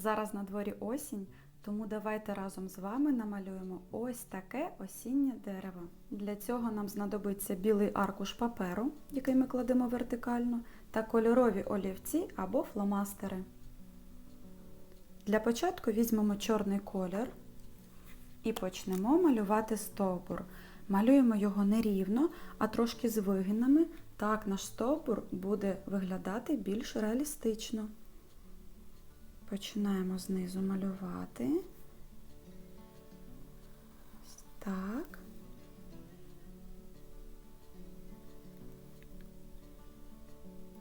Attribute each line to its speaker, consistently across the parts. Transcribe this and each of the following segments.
Speaker 1: Зараз на дворі осінь, тому давайте разом з вами намалюємо ось таке осіннє дерево. Для цього нам знадобиться білий аркуш паперу, який ми кладемо вертикально, та кольорові олівці або фломастери. Для початку візьмемо чорний колір і почнемо малювати стовбур. Малюємо його не рівно, а трошки з вигинами. Так наш стовбур буде виглядати більш реалістично. Починаємо знизу малювати. Так.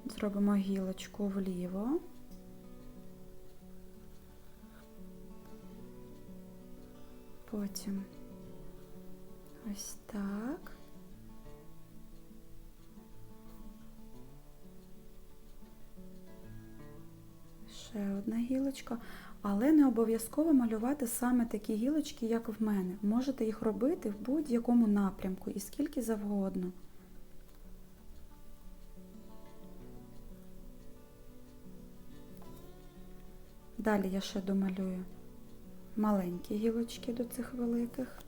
Speaker 1: Зробимо гілочку вліво. Потім ось так. Ще одна гілочка, але не обов'язково малювати саме такі гілочки, як в мене. Можете їх робити в будь-якому напрямку і скільки завгодно. Далі я ще домалюю маленькі гілочки до цих великих.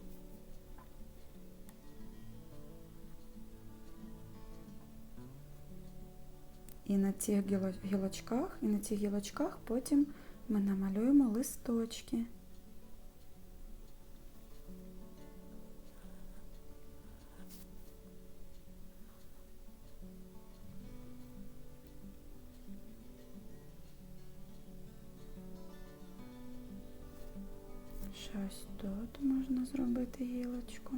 Speaker 1: І на цих гілочках, і на цих гілочках потім ми намалюємо листочки. Щось тут можна зробити гілочку.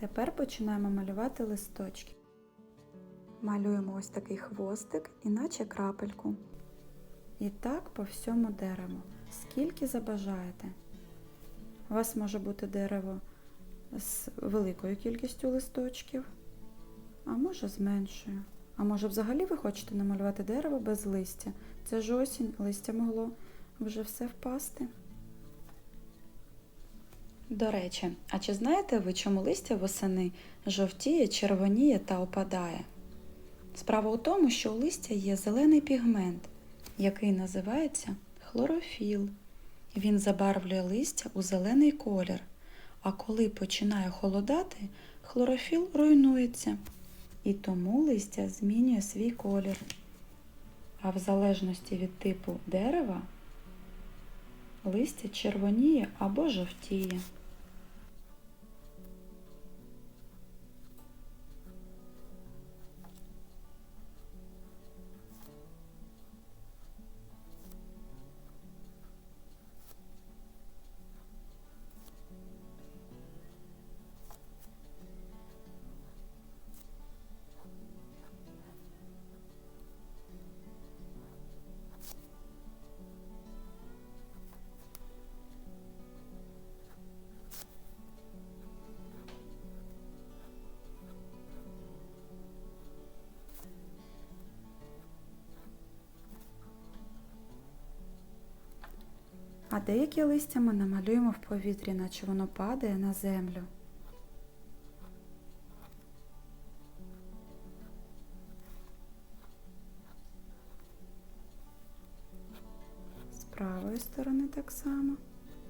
Speaker 1: Тепер починаємо малювати листочки. Малюємо ось такий хвостик, іначе крапельку. І так по всьому дереву. Скільки забажаєте. У вас може бути дерево з великою кількістю листочків, а може з меншою. А може взагалі ви хочете намалювати дерево без листя? Це ж осінь, листя могло вже все впасти. До речі, а чи знаєте ви, чому листя восени жовтіє, червоніє та опадає? Справа у тому, що у листя є зелений пігмент, який називається хлорофіл. Він забарвлює листя у зелений колір, а коли починає холодати, хлорофіл руйнується, і тому листя змінює свій колір. А в залежності від типу дерева листя червоніє або жовтіє. А деякі листя ми намалюємо в повітрі, наче воно падає на землю. З правої сторони так само.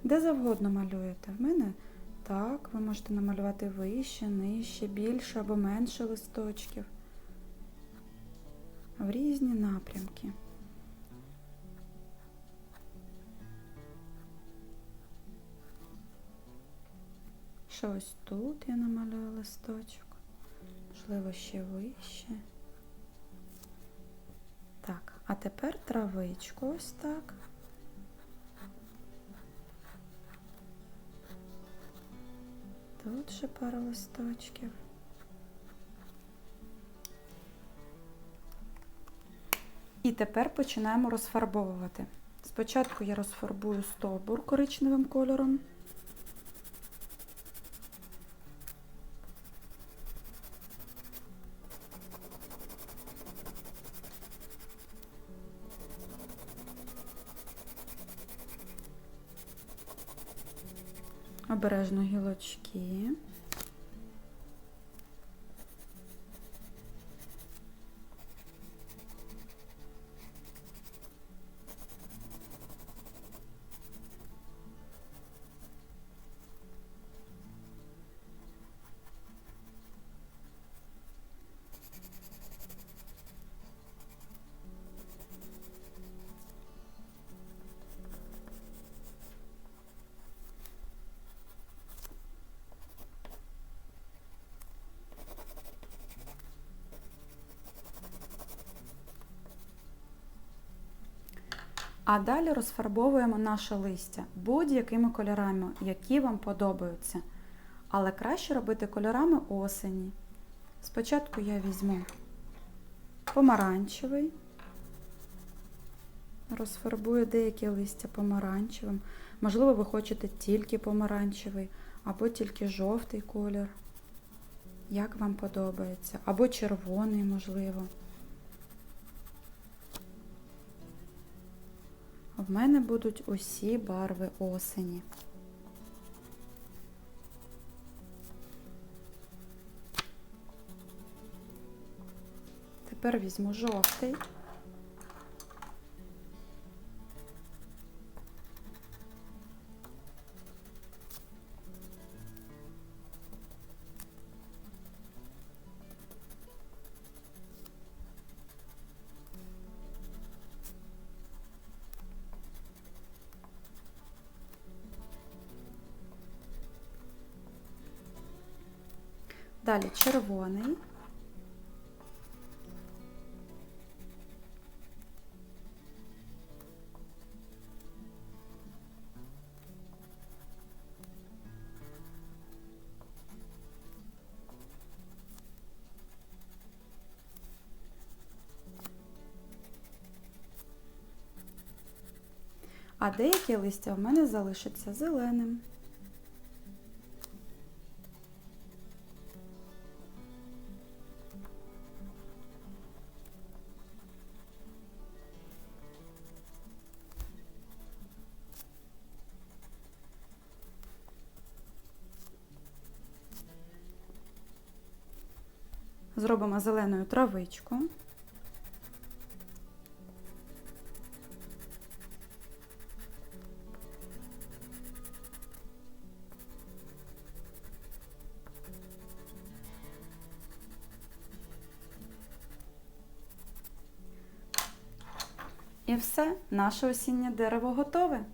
Speaker 1: Де завгодно малюєте. В мене так, ви можете намалювати вище, нижче, більше або менше листочків. В різні напрямки. Що ось тут я намалюю листочок, можливо, ще вище. Так, а тепер травичку ось так. Тут ще пара листочків. І тепер починаємо розфарбовувати. Спочатку я розфарбую стовбур коричневим кольором. Обережно гілочки. А далі розфарбовуємо наше листя будь-якими кольорами, які вам подобаються. Але краще робити кольорами осені. Спочатку я візьму помаранчевий, розфарбую деякі листя помаранчевим. Можливо, ви хочете тільки помаранчевий, або тільки жовтий колір, як вам подобається, або червоний, можливо. В мене будуть усі барви осені. Тепер візьму жовтий. Далі червоний. А деякі листя в мене залишаться зеленим. Зробимо зеленою травичку. І все, наше осіннє дерево готове.